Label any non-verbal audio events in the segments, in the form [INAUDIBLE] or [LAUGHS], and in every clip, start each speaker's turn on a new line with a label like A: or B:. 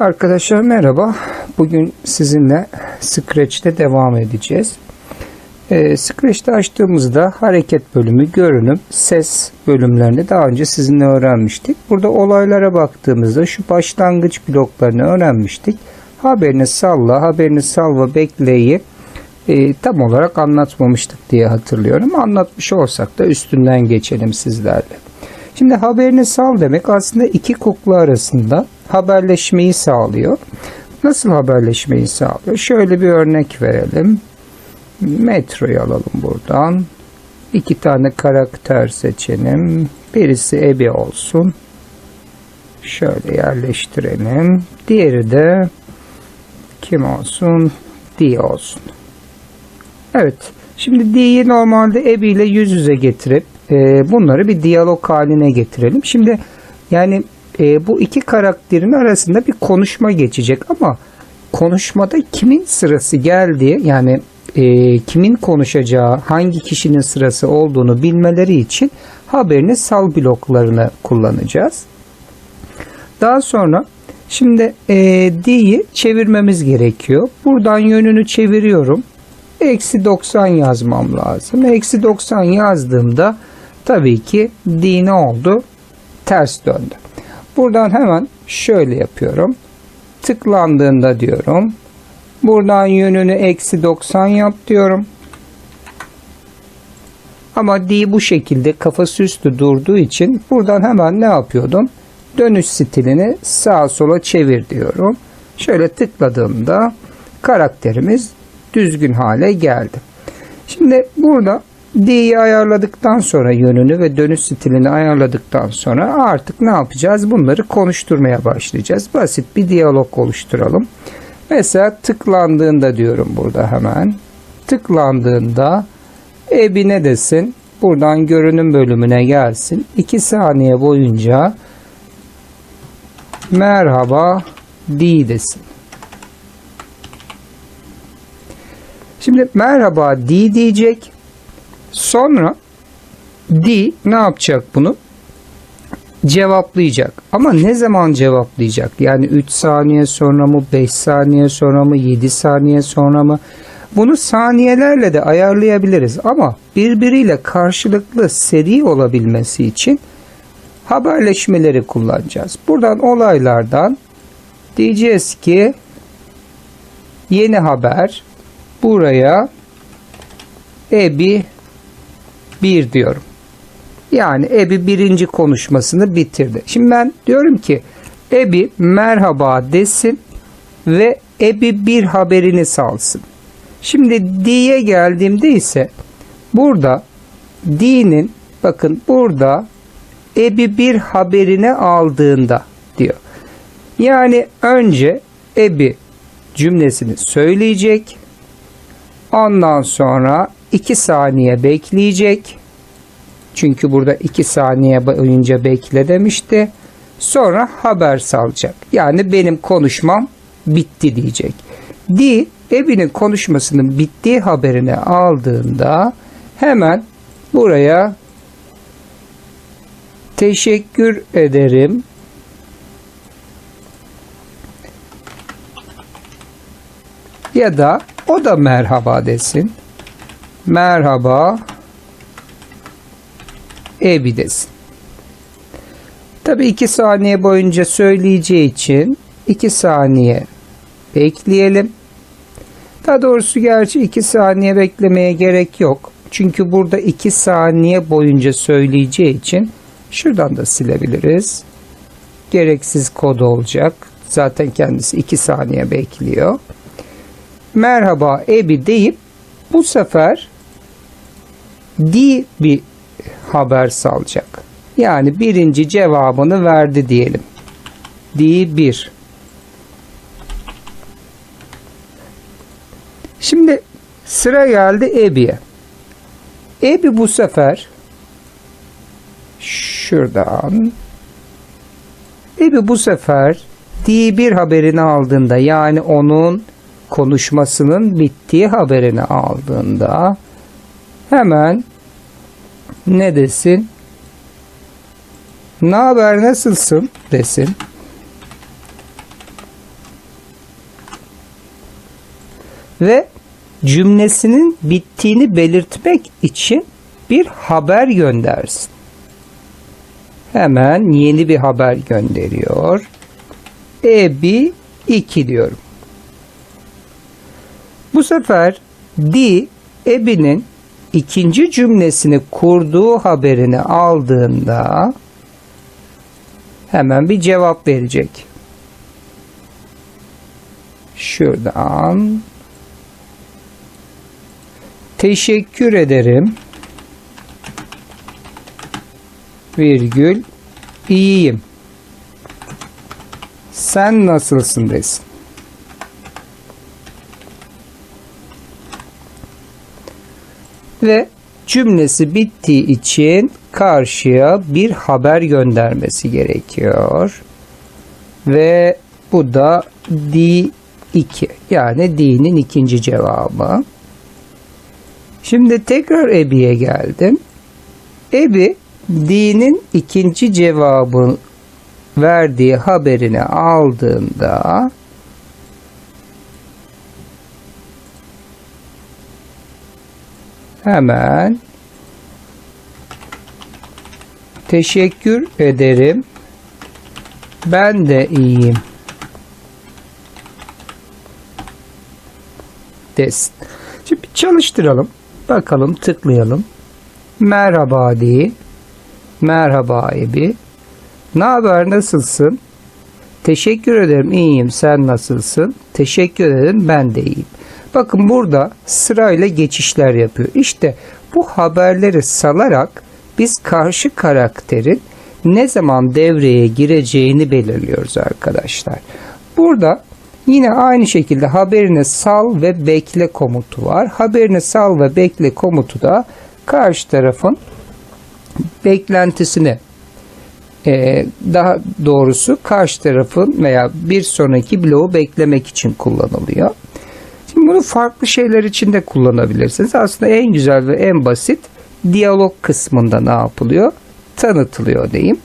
A: Arkadaşlar merhaba. Bugün sizinle Scratch'te devam edeceğiz. Ee, Scratch'te açtığımızda hareket bölümü, görünüm, ses bölümlerini daha önce sizinle öğrenmiştik. Burada olaylara baktığımızda şu başlangıç bloklarını öğrenmiştik. Haberini salla, haberini salva bekleyi e, tam olarak anlatmamıştık diye hatırlıyorum. Anlatmış olsak da üstünden geçelim sizlerle. Şimdi haberini sal demek aslında iki kukla arasında haberleşmeyi sağlıyor. Nasıl haberleşmeyi sağlıyor? Şöyle bir örnek verelim. Metroyu alalım buradan. İki tane karakter seçelim. Birisi Ebi olsun. Şöyle yerleştirelim. Diğeri de kim olsun? D olsun. Evet. Şimdi D'yi normalde Ebi ile yüz yüze getirip e, bunları bir diyalog haline getirelim. Şimdi yani e, bu iki karakterin arasında bir konuşma geçecek ama konuşmada kimin sırası geldiği yani e, kimin konuşacağı hangi kişinin sırası olduğunu bilmeleri için haberini sal bloklarını kullanacağız. Daha sonra şimdi e, D'yi çevirmemiz gerekiyor. Buradan yönünü çeviriyorum. Eksi 90 yazmam lazım. Eksi 90 yazdığımda tabii ki D ne oldu? Ters döndü. Buradan hemen şöyle yapıyorum. Tıklandığında diyorum. Buradan yönünü eksi 90 yap diyorum. Ama D bu şekilde kafası üstü durduğu için buradan hemen ne yapıyordum? Dönüş stilini sağa sola çevir diyorum. Şöyle tıkladığımda karakterimiz düzgün hale geldi. Şimdi burada D'yi ayarladıktan sonra yönünü ve dönüş stilini ayarladıktan sonra artık ne yapacağız? Bunları konuşturmaya başlayacağız. Basit bir diyalog oluşturalım. Mesela tıklandığında diyorum burada hemen. Tıklandığında Ebi ne desin? Buradan görünüm bölümüne gelsin. 2 saniye boyunca merhaba D desin. Şimdi merhaba D diyecek. Sonra D ne yapacak bunu? Cevaplayacak. Ama ne zaman cevaplayacak? Yani 3 saniye sonra mı, 5 saniye sonra mı, 7 saniye sonra mı? Bunu saniyelerle de ayarlayabiliriz ama birbiriyle karşılıklı seri olabilmesi için haberleşmeleri kullanacağız. Buradan olaylardan diyeceğiz ki yeni haber buraya Ebi 1 diyorum. Yani Ebi birinci konuşmasını bitirdi. Şimdi ben diyorum ki Ebi merhaba desin ve Ebi bir haberini salsın. Şimdi D'ye geldiğimde ise burada D'nin bakın burada Ebi bir haberini aldığında diyor. Yani önce Ebi cümlesini söyleyecek. Ondan sonra 2 saniye bekleyecek. Çünkü burada 2 saniye boyunca bekle demişti. Sonra haber salacak. Yani benim konuşmam bitti diyecek. D Ebi'nin konuşmasının bittiği haberini aldığında hemen buraya teşekkür ederim ya da o da merhaba desin. Merhaba Ebi desin. Tabi iki saniye boyunca söyleyeceği için iki saniye bekleyelim. Daha doğrusu gerçi iki saniye beklemeye gerek yok. Çünkü burada iki saniye boyunca söyleyeceği için şuradan da silebiliriz. Gereksiz kod olacak. Zaten kendisi iki saniye bekliyor. Merhaba Ebi deyip bu sefer D bir haber salacak. Yani birinci cevabını verdi diyelim. D1. Şimdi sıra geldi Ebi'ye. Ebi bu sefer şuradan Ebi bu sefer D1 haberini aldığında yani onun konuşmasının bittiği haberini aldığında hemen ne desin? Ne haber nasılsın desin. Ve cümlesinin bittiğini belirtmek için bir haber göndersin. Hemen yeni bir haber gönderiyor. Ebi 2 diyorum. Bu sefer di Ebi'nin ikinci cümlesini kurduğu haberini aldığında hemen bir cevap verecek. Şuradan teşekkür ederim virgül iyiyim. Sen nasılsın desin. Ve cümlesi bittiği için karşıya bir haber göndermesi gerekiyor. Ve bu da D2 yani D'nin ikinci cevabı. Şimdi tekrar Ebi'ye geldim. Ebi D'nin ikinci cevabı verdiği haberini aldığında hemen teşekkür ederim. Ben de iyiyim. Desin. Şimdi çalıştıralım. Bakalım tıklayalım. Merhaba diye. Merhaba Ebi. Ne haber nasılsın? Teşekkür ederim iyiyim sen nasılsın? Teşekkür ederim ben de iyiyim. Bakın burada sırayla geçişler yapıyor. İşte bu haberleri salarak biz karşı karakterin ne zaman devreye gireceğini belirliyoruz arkadaşlar. Burada yine aynı şekilde haberini sal ve bekle komutu var. Haberini sal ve bekle komutu da karşı tarafın beklentisini e, daha doğrusu karşı tarafın veya bir sonraki bloğu beklemek için kullanılıyor. Bunu farklı şeyler için de kullanabilirsiniz. Aslında en güzel ve en basit diyalog kısmında ne yapılıyor? Tanıtılıyor diyeyim.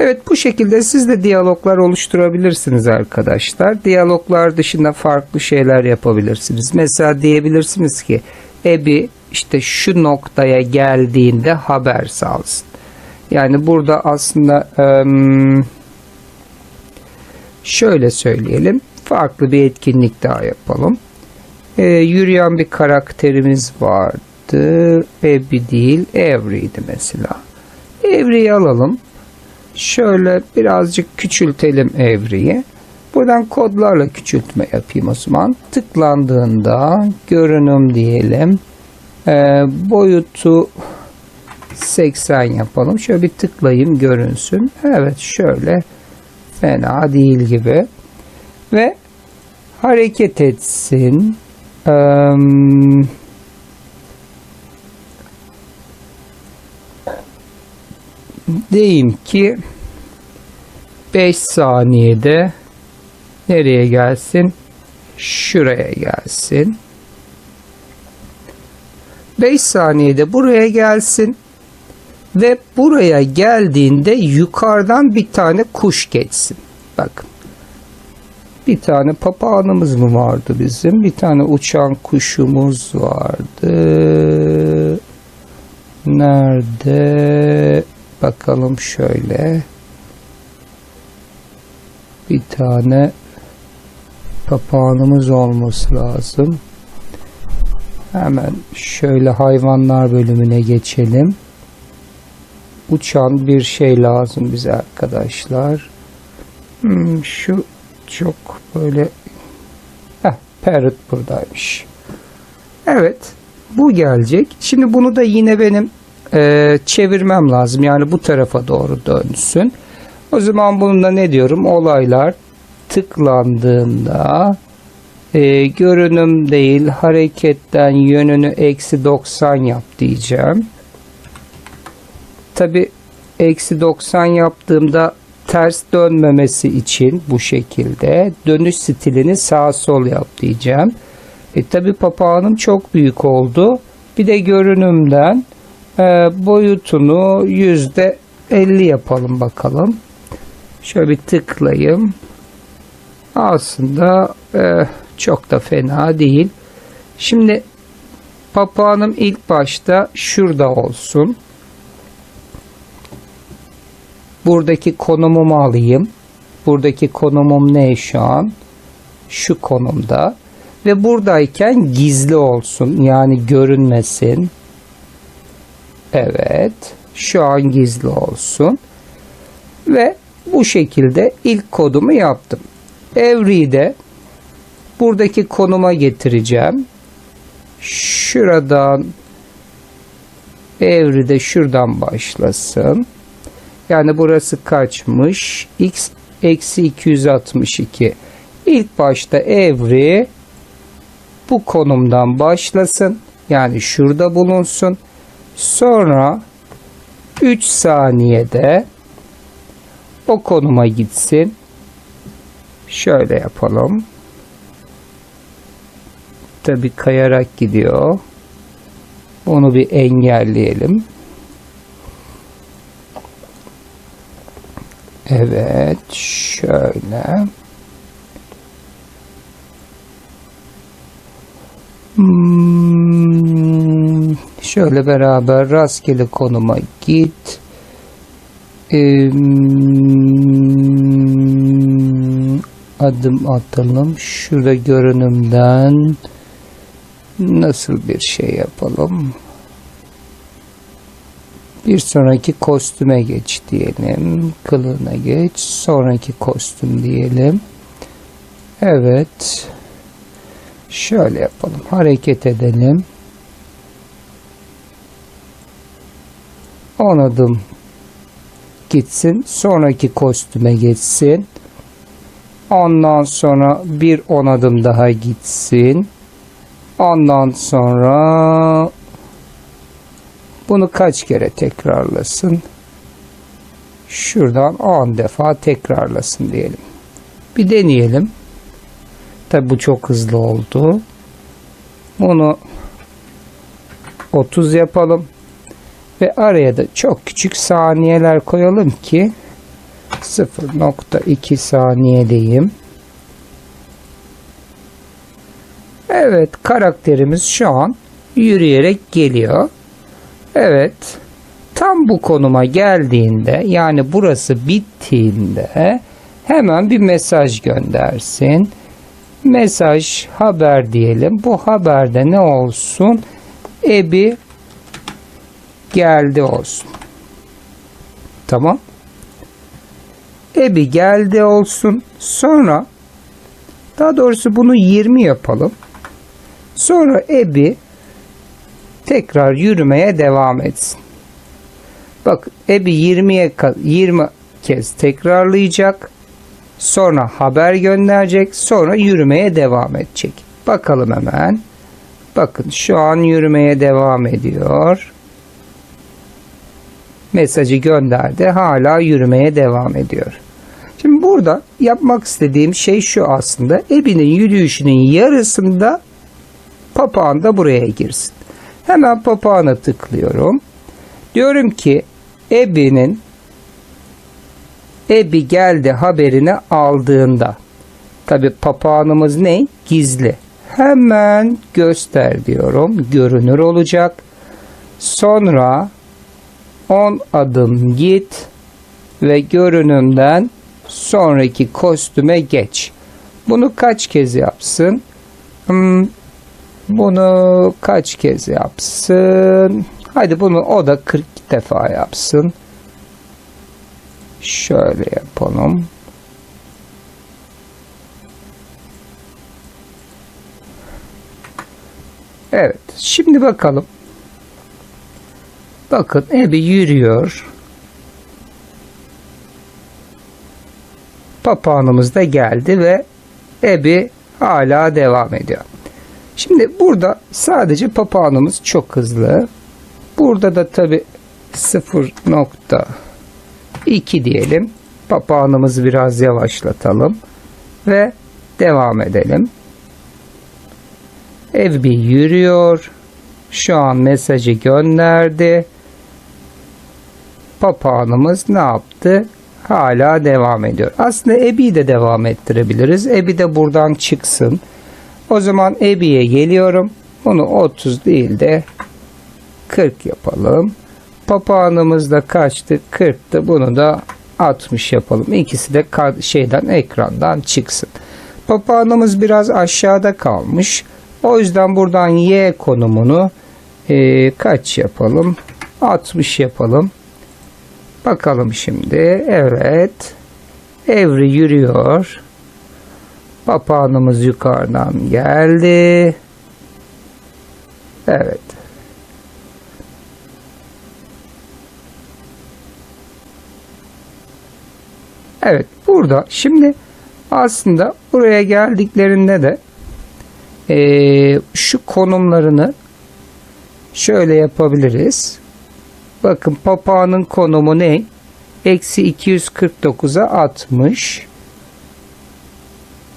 A: Evet bu şekilde siz de diyaloglar oluşturabilirsiniz arkadaşlar. Diyaloglar dışında farklı şeyler yapabilirsiniz. Mesela diyebilirsiniz ki Ebi işte şu noktaya geldiğinde haber salsın. Yani burada aslında şöyle söyleyelim. Farklı bir etkinlik daha yapalım. E, yürüyen bir karakterimiz vardı. Ebi değil, Evri'ydi mesela. Evri'yi alalım. Şöyle birazcık küçültelim Evri'yi. Buradan kodlarla küçültme yapayım o zaman. Tıklandığında görünüm diyelim. E, boyutu 80 yapalım. Şöyle bir tıklayayım görünsün. Evet şöyle fena değil gibi. Ve hareket etsin. Ee, diyeyim ki 5 saniyede nereye gelsin? Şuraya gelsin. 5 saniyede buraya gelsin ve buraya geldiğinde yukarıdan bir tane kuş geçsin. Bakın. Bir tane papağanımız mı vardı bizim? Bir tane uçan kuşumuz vardı. Nerede? Bakalım şöyle. Bir tane papağanımız olması lazım. Hemen şöyle hayvanlar bölümüne geçelim. Uçan bir şey lazım bize arkadaşlar. Hmm, şu çok böyle Heh, parrot buradaymış. Evet. Bu gelecek. Şimdi bunu da yine benim e, çevirmem lazım. Yani bu tarafa doğru dönsün. O zaman bununla ne diyorum? Olaylar tıklandığında e, görünüm değil hareketten yönünü eksi 90 yap diyeceğim. Tabi eksi 90 yaptığımda ters dönmemesi için bu şekilde dönüş stilini sağ sol yap diyeceğim. E tabi papağanım çok büyük oldu. Bir de görünümden e, boyutunu yüzde 50 yapalım bakalım. Şöyle bir tıklayayım. Aslında e, çok da fena değil. Şimdi papağanım ilk başta şurada olsun. Buradaki konumumu alayım. Buradaki konumum ne şu an? Şu konumda. Ve buradayken gizli olsun. Yani görünmesin. Evet. Şu an gizli olsun. Ve bu şekilde ilk kodumu yaptım. Every'i de buradaki konuma getireceğim. Şuradan Every de şuradan başlasın. Yani burası kaçmış? X eksi 262. İlk başta Every bu konumdan başlasın. Yani şurada bulunsun. Sonra 3 saniyede o konuma gitsin. Şöyle yapalım. Tabi kayarak gidiyor. Onu bir engelleyelim. Evet, şöyle. Hmm, şöyle beraber rastgele konuma git. Ee, adım atalım. Şurada görünümden nasıl bir şey yapalım? Bir sonraki kostüme geç diyelim. Kılığına geç. Sonraki kostüm diyelim. Evet. Şöyle yapalım. Hareket edelim. 10 adım gitsin. Sonraki kostüme geçsin. Ondan sonra bir 10 adım daha gitsin. Ondan sonra bunu kaç kere tekrarlasın? Şuradan 10 defa tekrarlasın diyelim. Bir deneyelim. Tabi bu çok hızlı oldu. Bunu 30 yapalım. Ve araya da çok küçük saniyeler koyalım ki 0.2 saniyedeyim. Evet karakterimiz şu an yürüyerek geliyor. Evet tam bu konuma geldiğinde yani burası bittiğinde hemen bir mesaj göndersin. Mesaj haber diyelim. Bu haberde ne olsun? Ebi geldi olsun. Tamam. Ebi geldi olsun. Sonra daha doğrusu bunu 20 yapalım. Sonra Ebi tekrar yürümeye devam etsin. Bak Ebi 20'ye 20 kez tekrarlayacak. Sonra haber gönderecek. Sonra yürümeye devam edecek. Bakalım hemen. Bakın şu an yürümeye devam ediyor. Mesajı gönderdi. Hala yürümeye devam ediyor. Şimdi burada yapmak istediğim şey şu aslında. Ebi'nin yürüyüşünün yarısında papağan da buraya girsin. Hemen papağana tıklıyorum. Diyorum ki Ebi'nin Ebi geldi haberini aldığında tabi papağanımız ne? Gizli. Hemen göster diyorum. Görünür olacak. Sonra 10 adım git ve görünümden sonraki kostüme geç. Bunu kaç kez yapsın? Hmm, bunu kaç kez yapsın? Hadi bunu o da 40 defa yapsın. Şöyle yapalım. Evet. Şimdi bakalım. Bakın Ebi yürüyor. Papağanımız da geldi ve Ebi hala devam ediyor. Şimdi burada sadece papağanımız çok hızlı. Burada da tabi 0.2 diyelim. Papağanımızı biraz yavaşlatalım. Ve devam edelim. Ev bir yürüyor. Şu an mesajı gönderdi. Papağanımız ne yaptı? Hala devam ediyor. Aslında Ebi de devam ettirebiliriz. Ebi de buradan çıksın. O zaman Ebi'ye geliyorum. Bunu 30 değil de 40 yapalım. Papağanımız da kaçtı? 40'tı. Bunu da 60 yapalım. İkisi de şeyden ekrandan çıksın. Papağanımız biraz aşağıda kalmış. O yüzden buradan Y konumunu e, kaç yapalım? 60 yapalım. Bakalım şimdi. Evet. Evri yürüyor. Papağanımız yukarıdan geldi. Evet. Evet burada şimdi aslında buraya geldiklerinde de eee, şu konumlarını şöyle yapabiliriz. Bakın papağanın konumu ne? Eksi 249'a 60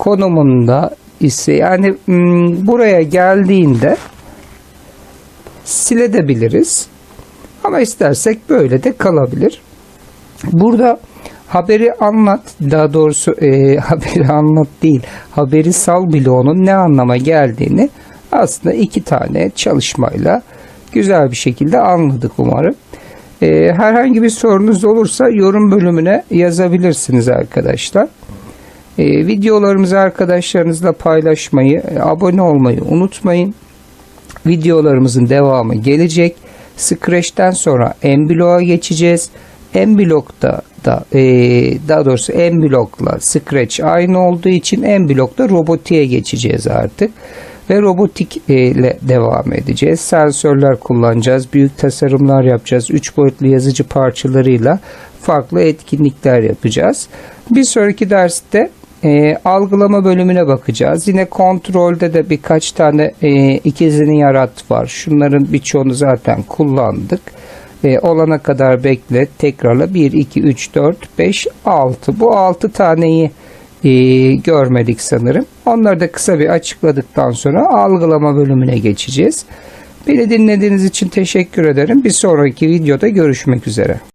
A: konumunda ise yani hmm, buraya geldiğinde silebiliriz. Ama istersek böyle de kalabilir. Burada haberi anlat daha doğrusu e, [LAUGHS] haberi anlat değil haberi sal bloğunun ne anlama geldiğini aslında iki tane çalışmayla güzel bir şekilde anladık umarım. E, herhangi bir sorunuz olursa yorum bölümüne yazabilirsiniz arkadaşlar. E, videolarımızı arkadaşlarınızla paylaşmayı, e, abone olmayı unutmayın. Videolarımızın devamı gelecek. Scratch'ten sonra Mblock'a geçeceğiz. Mblock'ta da e, daha doğrusu Mblock'la Scratch aynı olduğu için Mblock'ta robotiğe geçeceğiz artık. Ve robotik e, ile devam edeceğiz. Sensörler kullanacağız. Büyük tasarımlar yapacağız. 3 boyutlu yazıcı parçalarıyla farklı etkinlikler yapacağız. Bir sonraki derste e, algılama bölümüne bakacağız. Yine kontrolde de birkaç tane e, ikizini yarat var. Şunların birçoğunu zaten kullandık. E, olana kadar bekle. Tekrarla 1, 2, 3, 4, 5, 6. Bu 6 taneyi e, görmedik sanırım. Onları da kısa bir açıkladıktan sonra algılama bölümüne geçeceğiz. Beni dinlediğiniz için teşekkür ederim. Bir sonraki videoda görüşmek üzere.